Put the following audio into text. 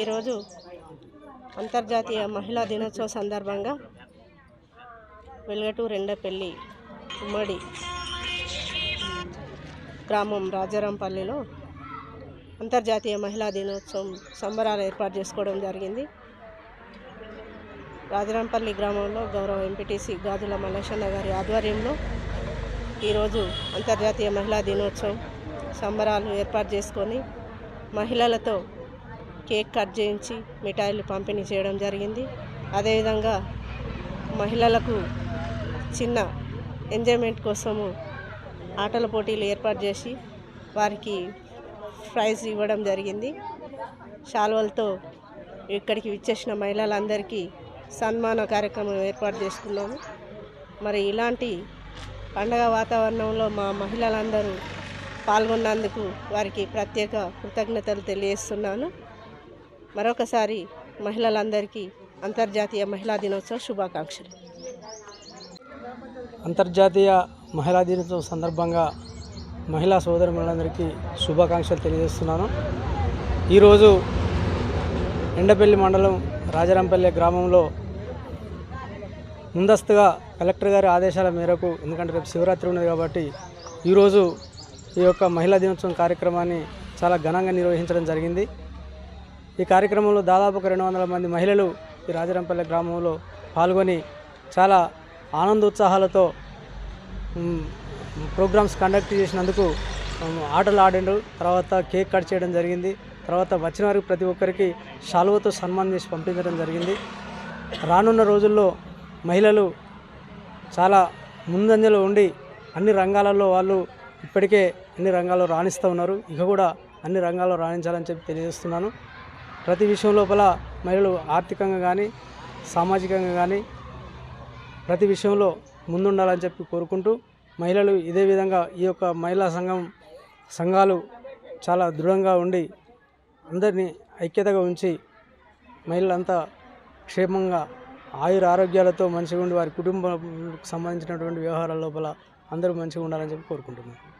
ఈరోజు అంతర్జాతీయ మహిళా దినోత్సవ సందర్భంగా వెలుగటూరు రెండపల్లి ఉమ్మడి గ్రామం రాజారాంపల్లిలో అంతర్జాతీయ మహిళా దినోత్సవం సంబరాలు ఏర్పాటు చేసుకోవడం జరిగింది. రాజరాంపల్లి గ్రామంలో గౌరవ ఎంపీటీసీ గాజుల మల్లేశన్న గారి ఆధ్వర్యంలో ఈరోజు అంతర్జాతీయ మహిళా దినోత్సవం సంబరాలు ఏర్పాటు చేసుకొని మహిళలతో కేక్ కట్ చేయించి మిఠాయిలు పంపిణీ చేయడం జరిగింది. అదేవిధంగా మహిళలకు చిన్న ఎంజాయ్మెంట్ కోసము ఆటల పోటీలు ఏర్పాటు చేసి వారికి ప్రైజ్ ఇవ్వడం జరిగింది. శాల్వలతో ఇక్కడికి విచ్చేసిన మహిళలందరికీ సన్మాన కార్యక్రమం ఏర్పాటు చేసుకున్నాము. మరి ఇలాంటి పండగ వాతావరణంలో మా మహిళలందరూ పాల్గొన్నందుకు వారికి ప్రత్యేక కృతజ్ఞతలు తెలియజేస్తున్నాను. మరొకసారి మహిళలందరికీ అంతర్జాతీయ మహిళా దినోత్సవ శుభాకాంక్షలు. అంతర్జాతీయ మహిళా దినోత్సవం సందర్భంగా మహిళా సోదరులందరికీ శుభాకాంక్షలు తెలియజేస్తున్నాను. ఈరోజు ఎండపల్లి మండలం రాజరాంపల్లి గ్రామంలో ముందస్తుగా కలెక్టర్ గారి ఆదేశాల మేరకు ఎందుకంటే రేపు శివరాత్రి ఉన్నది కాబట్టి ఈరోజు ఈ యొక్క మహిళా దినోత్సవం కార్యక్రమాన్ని చాలా ఘనంగా నిర్వహించడం జరిగింది. ఈ కార్యక్రమంలో దాదాపు ఒక రెండు వందల మంది మహిళలు ఈ రాజరంపల్లె గ్రామంలో పాల్గొని చాలా ఆనందోత్సాహాలతో ప్రోగ్రామ్స్ కండక్ట్ చేసినందుకు ఆటలు ఆడిండ్రు తర్వాత కేక్ కట్ చేయడం జరిగింది. తర్వాత వచ్చిన వారికి ప్రతి ఒక్కరికి శాలువతో సన్మానం చేసి పంపించడం జరిగింది. రానున్న రోజుల్లో మహిళలు చాలా ముందంజలో ఉండి అన్ని రంగాలలో వాళ్ళు ఇప్పటికే అన్ని రంగాల్లో రాణిస్తూ ఉన్నారు. ఇక కూడా అన్ని రంగాల్లో రాణించాలని చెప్పి తెలియజేస్తున్నాను. ప్రతి విషయం లోపల మహిళలు ఆర్థికంగా కానీ సామాజికంగా కానీ ప్రతి విషయంలో ముందుండాలని చెప్పి కోరుకుంటూ మహిళలు ఇదే విధంగా ఈ యొక్క మహిళా సంఘం సంఘాలు చాలా దృఢంగా ఉండి అందరినీ ఐక్యతగా ఉంచి మహిళలంతా క్షేమంగా ఆయుర ఆరోగ్యాలతో మంచిగా ఉండి వారి కుటుంబం సంబంధించినటువంటి వ్యవహారాల లోపల అందరూ మంచిగా ఉండాలని చెప్పి కోరుకుంటున్నాను.